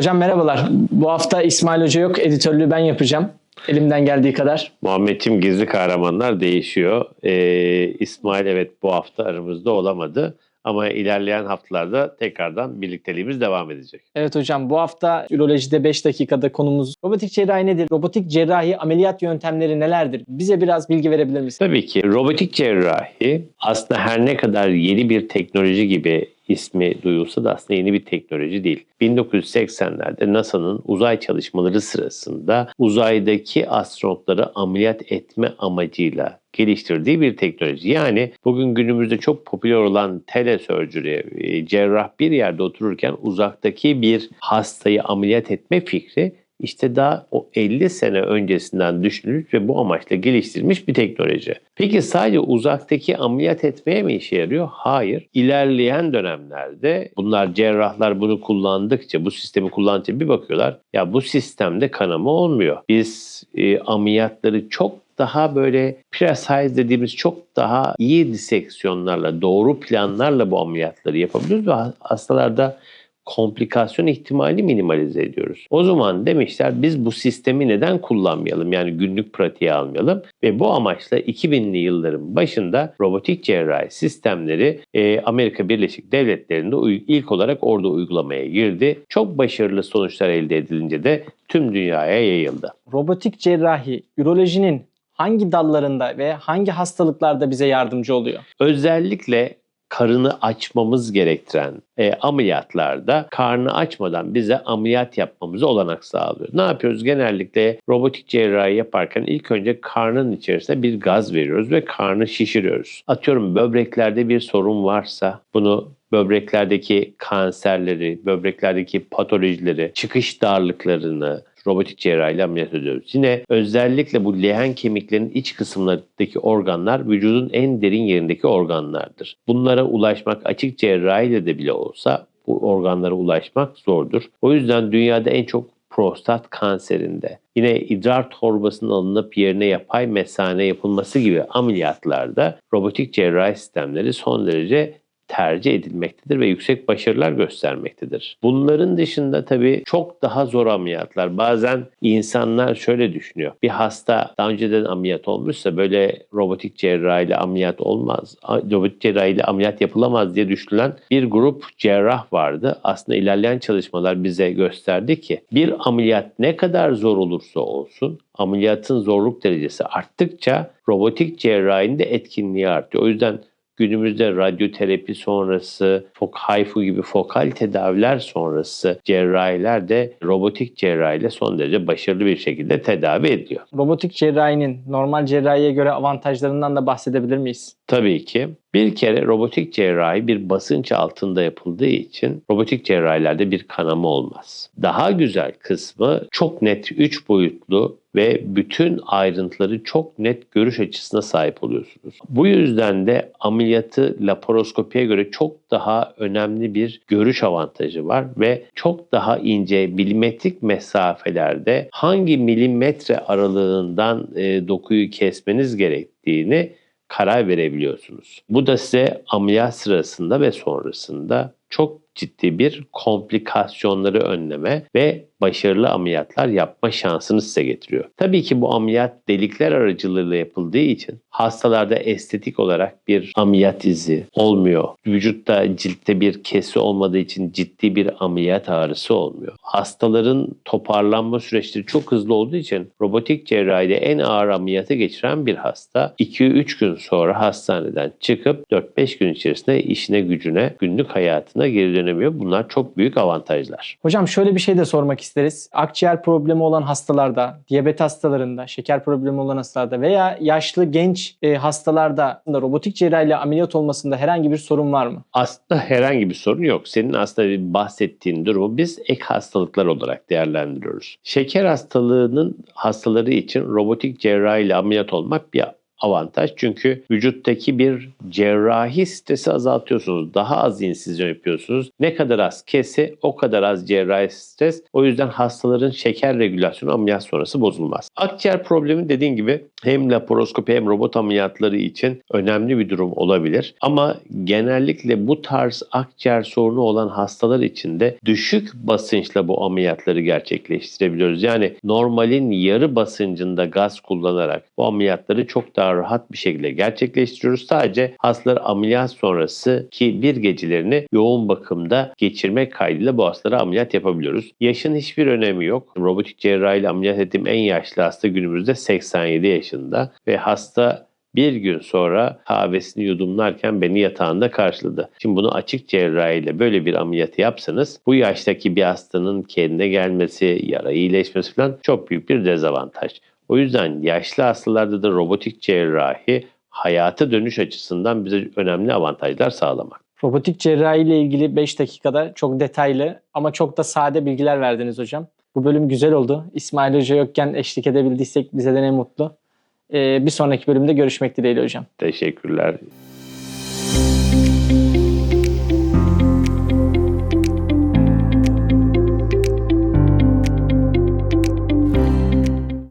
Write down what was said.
Hocam merhabalar. Bu hafta İsmail Hoca yok. Editörlüğü ben yapacağım. Elimden geldiği kadar. Muhammed'im gizli kahramanlar değişiyor. Ee, İsmail evet bu hafta aramızda olamadı. Ama ilerleyen haftalarda tekrardan birlikteliğimiz devam edecek. Evet hocam bu hafta ürolojide 5 dakikada konumuz robotik cerrahi nedir? Robotik cerrahi ameliyat yöntemleri nelerdir? Bize biraz bilgi verebilir misin? Tabii ki robotik cerrahi aslında her ne kadar yeni bir teknoloji gibi ismi duyulsa da aslında yeni bir teknoloji değil. 1980'lerde NASA'nın uzay çalışmaları sırasında uzaydaki astronotları ameliyat etme amacıyla geliştirdiği bir teknoloji. Yani bugün günümüzde çok popüler olan telesurgery, e, cerrah bir yerde otururken uzaktaki bir hastayı ameliyat etme fikri işte daha 50 sene öncesinden düşünülmüş ve bu amaçla geliştirilmiş bir teknoloji. Peki sadece uzaktaki ameliyat etmeye mi işe yarıyor? Hayır. İlerleyen dönemlerde bunlar cerrahlar bunu kullandıkça, bu sistemi kullandıkça bir bakıyorlar. Ya bu sistemde kanama olmuyor. Biz e, ameliyatları çok daha böyle precise dediğimiz çok daha iyi diseksiyonlarla, doğru planlarla bu ameliyatları yapabiliyoruz ve hastalarda komplikasyon ihtimali minimalize ediyoruz. O zaman demişler biz bu sistemi neden kullanmayalım? Yani günlük pratiğe almayalım ve bu amaçla 2000'li yılların başında robotik cerrahi sistemleri e, Amerika Birleşik Devletleri'nde ilk olarak orada uygulamaya girdi. Çok başarılı sonuçlar elde edilince de tüm dünyaya yayıldı. Robotik cerrahi ürolojinin hangi dallarında ve hangi hastalıklarda bize yardımcı oluyor? Özellikle karını açmamız gerektiren e, ameliyatlarda karnı açmadan bize ameliyat yapmamızı olanak sağlıyor. Ne yapıyoruz? Genellikle robotik cerrahi yaparken ilk önce karnın içerisine bir gaz veriyoruz ve karnı şişiriyoruz. Atıyorum böbreklerde bir sorun varsa bunu böbreklerdeki kanserleri, böbreklerdeki patolojileri, çıkış darlıklarını, robotik cerrahiyle ameliyat ediyoruz. Yine özellikle bu leğen kemiklerinin iç kısımlarındaki organlar vücudun en derin yerindeki organlardır. Bunlara ulaşmak açık cerrahiyle de bile olsa bu organlara ulaşmak zordur. O yüzden dünyada en çok prostat kanserinde, yine idrar torbasının alınıp yerine yapay mesane yapılması gibi ameliyatlarda robotik cerrahi sistemleri son derece tercih edilmektedir ve yüksek başarılar göstermektedir. Bunların dışında tabii çok daha zor ameliyatlar. Bazen insanlar şöyle düşünüyor. Bir hasta daha önceden ameliyat olmuşsa böyle robotik cerrahiyle ameliyat olmaz. Robotik cerrahiyle ameliyat yapılamaz diye düşünülen bir grup cerrah vardı. Aslında ilerleyen çalışmalar bize gösterdi ki bir ameliyat ne kadar zor olursa olsun ameliyatın zorluk derecesi arttıkça robotik cerrahinin de etkinliği artıyor. O yüzden günümüzde radyoterapi sonrası, HIFU gibi fokal tedaviler sonrası cerrahiler de robotik cerrahiyle son derece başarılı bir şekilde tedavi ediyor. Robotik cerrahinin normal cerrahiye göre avantajlarından da bahsedebilir miyiz? Tabii ki. Bir kere robotik cerrahi bir basınç altında yapıldığı için robotik cerrahilerde bir kanama olmaz. Daha güzel kısmı çok net 3 boyutlu ve bütün ayrıntıları çok net görüş açısına sahip oluyorsunuz. Bu yüzden de ameliyatı laparoskopiye göre çok daha önemli bir görüş avantajı var ve çok daha ince milimetrik mesafelerde hangi milimetre aralığından e, dokuyu kesmeniz gerektiğini karar verebiliyorsunuz. Bu da size ameliyat sırasında ve sonrasında çok ciddi bir komplikasyonları önleme ve başarılı ameliyatlar yapma şansını size getiriyor. Tabii ki bu ameliyat delikler aracılığıyla yapıldığı için hastalarda estetik olarak bir ameliyat izi olmuyor. Vücutta ciltte bir kesi olmadığı için ciddi bir ameliyat ağrısı olmuyor. Hastaların toparlanma süreçleri çok hızlı olduğu için robotik cerrahide en ağır ameliyatı geçiren bir hasta 2-3 gün sonra hastaneden çıkıp 4-5 gün içerisinde işine gücüne günlük hayatına geri dönemiyor. Bunlar çok büyük avantajlar. Hocam şöyle bir şey de sormak isteriz. Akciğer problemi olan hastalarda, diyabet hastalarında, şeker problemi olan hastalarda veya yaşlı genç e, hastalarda robotik cerrahiyle ameliyat olmasında herhangi bir sorun var mı? Aslında herhangi bir sorun yok. Senin aslında bahsettiğin durumu biz ek hastalıklar olarak değerlendiriyoruz. Şeker hastalığının hastaları için robotik cerrahiyle ameliyat olmak bir avantaj. Çünkü vücuttaki bir cerrahi stresi azaltıyorsunuz. Daha az insizyon yapıyorsunuz. Ne kadar az kesi o kadar az cerrahi stres. O yüzden hastaların şeker regülasyonu ameliyat sonrası bozulmaz. Akciğer problemi dediğin gibi hem laparoskopi hem robot ameliyatları için önemli bir durum olabilir. Ama genellikle bu tarz akciğer sorunu olan hastalar için de düşük basınçla bu ameliyatları gerçekleştirebiliyoruz. Yani normalin yarı basıncında gaz kullanarak bu ameliyatları çok daha rahat bir şekilde gerçekleştiriyoruz. Sadece hastalar ameliyat sonrası ki bir gecelerini yoğun bakımda geçirmek kaydıyla bu hastalara ameliyat yapabiliyoruz. Yaşın hiçbir önemi yok. Robotik cerrahiyle ameliyat ettiğim en yaşlı hasta günümüzde 87 yaşında ve hasta bir gün sonra kahvesini yudumlarken beni yatağında karşıladı. Şimdi bunu açık cerrahiyle böyle bir ameliyatı yapsanız bu yaştaki bir hastanın kendine gelmesi, yara iyileşmesi falan çok büyük bir dezavantaj. O yüzden yaşlı hastalarda da robotik cerrahi hayata dönüş açısından bize önemli avantajlar sağlamak. Robotik cerrahi ile ilgili 5 dakikada çok detaylı ama çok da sade bilgiler verdiniz hocam. Bu bölüm güzel oldu. İsmail Hoca yokken eşlik edebildiysek bize de ne mutlu. Ee, bir sonraki bölümde görüşmek dileğiyle hocam. Teşekkürler.